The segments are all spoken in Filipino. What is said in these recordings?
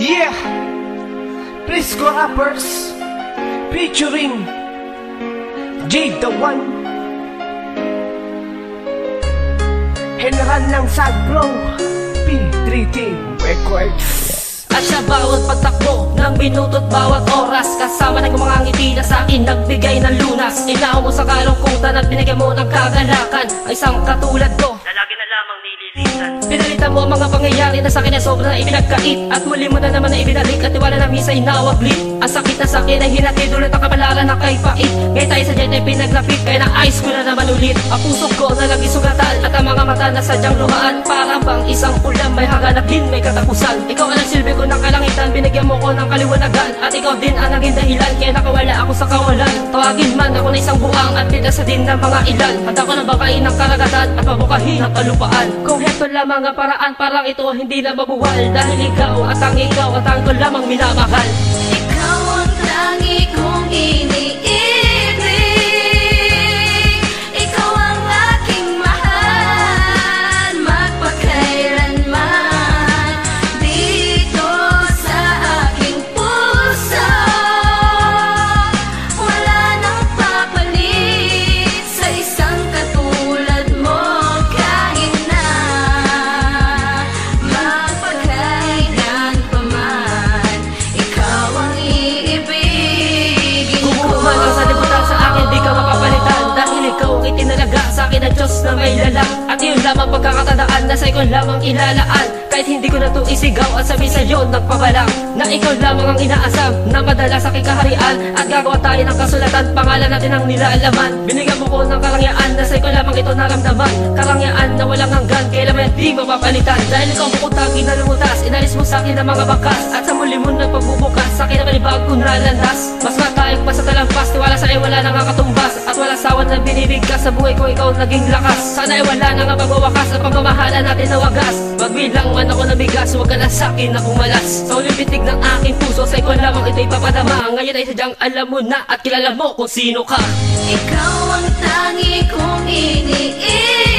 Yeah! Prisco Rappers Featuring Jade the One. General ng Sad Bro P3 Team Records. At sa bawat pagtakbo ng minuto't bawat oras Kasama ng mga ngiti na sa akin nagbigay ng lunas. Inaw mo sa kalungkutan at binigyan mo ng kagalakan. Ay isang katulad ko. Na lagi na lamang nililisan Pinalitan mo ang mga pangyayari na sa akin ay sobrang ibinagkait At muli mo na naman na ibinalik at tiwala na misa'y nawaglit Ang sakit na sakit ay hinatid ulit ang kapalaran na kay pait. Ngayon tayo sa dyan ay pinaglapit kaya na-ice ko na naman ulit. Ang puso ko na lagi sugatan at ang mga mata na sadyang luhaan. Para bang isang ulam may haganakin may katapusan. Ikaw ang silbi ko ng kalangitan binigyan mo ko ng kaliwanagan. At ikaw din ang naging dahilan kaya nakawala ako sa kawalan. Tawagin man ako na isang buang at pinasa din ng mga ilan. Handa ko na bakain ng karagatan at mabukahin ang kalupaan. Kung heto lamang ang paraan parang ito hindi na mabuwal Dahil ikaw at ang ikaw at ang ko lamang minamahal sa ikaw lamang ilalaan Kahit hindi ko na to isigaw at sabi sa'yo nagpabalang Na ikaw lamang ang inaasam na madala sa aking kaharian. At gagawa tayo ng kasulatan pangalan natin ang nilalaman Binigyan mo ko ng karangyaan na sa ikaw lamang ito naramdaman. Karangyaan na walang hanggan kailanman di mapapalitan. Dahil ikaw bukutagi na lumutas inalis mo sa akin ang mga bakas. At sa muli mo na pagbubukas sa akin ang kanibagong nalandas Mas matayog pa sa talampas Tiwala sa ay wala nang kakatumbas. At wala sawan na binibigkas Sa buhay ko ikaw naging lakas. Sana ay wala nang magwawakas At pagmamahalan natin na wagas. Magbilang man ako ng bigas Huwag ka na sa akin na kumalas Sa uling bitig ng aking puso Sa ikaw lamang ito'y papadama. Ngayon ay sadyang alam mo na At kilala mo kung sino ka. Ikaw ang tangi kong iniibig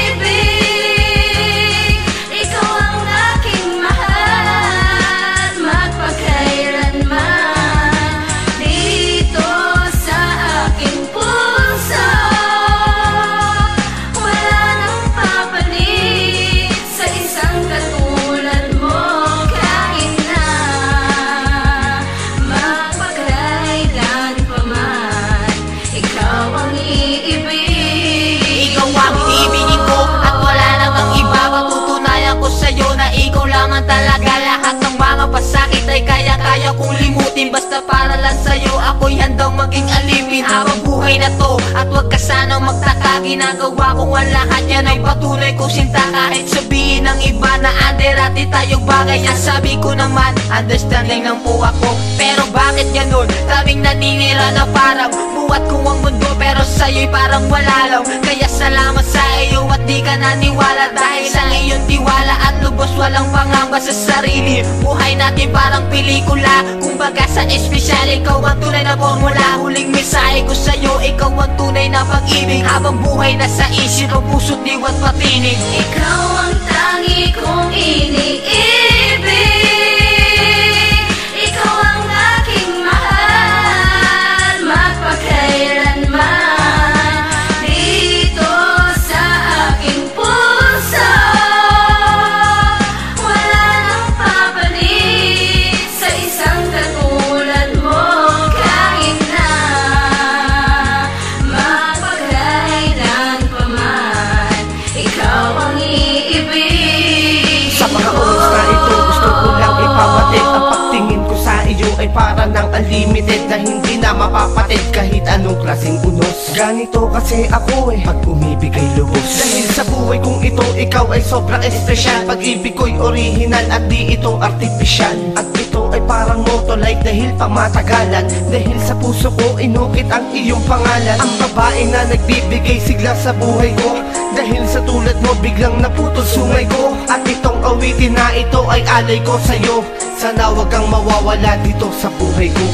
kaya-kaya kong limutin Basta para lang sa'yo ako'y handang maging alipin Habang buhay na to At wag ka sanang magtaka Ginagawa kong ang lahat yan ay patunay ko sinta. Kahit sabihin ng iba na under at di tayong bagay Ang sabi ko naman understanding lang po ako Pero bakit ganun? Daming naninira na parang Buwat ko ang mundo pero sa'yo'y parang wala lang. Kaya salamat sa iyo at di ka naniwala. Dahil sa iyong tiwala at lubos walang pangamba sa sarili. Buhay natin parang pelikula. Kumbaga sa espesyal ikaw ang tunay na formula Huling mensahe ko sa'yo ikaw ang tunay na pag-ibig. Habang buhay na sa isip ang puso't diwa't patinig. Ikaw ang tangi kong iniibig Iibig Sa mga oras na ito gusto ko lang ipapatid Ang pagtingin ko sa iyo ay para ng unlimited Na hindi na mapapatid kahit anong klaseng unos. Ganito kasi ako eh, pag umibig ay lubos. Dahil sa buhay kong ito, ikaw ay sobrang espesyal. Pag-ibig ko'y original at di ito artificial At ito ay parang moto like dahil pamatagalan Dahil sa puso ko inukit ang iyong pangalan. Ang babae na nagbibigay sigla sa buhay ko Dahil sa tulad mo biglang naputol sungay ko. At itong awitin na ito ay alay ko sa'yo. Sana wag kang mawawala dito sa buhay ko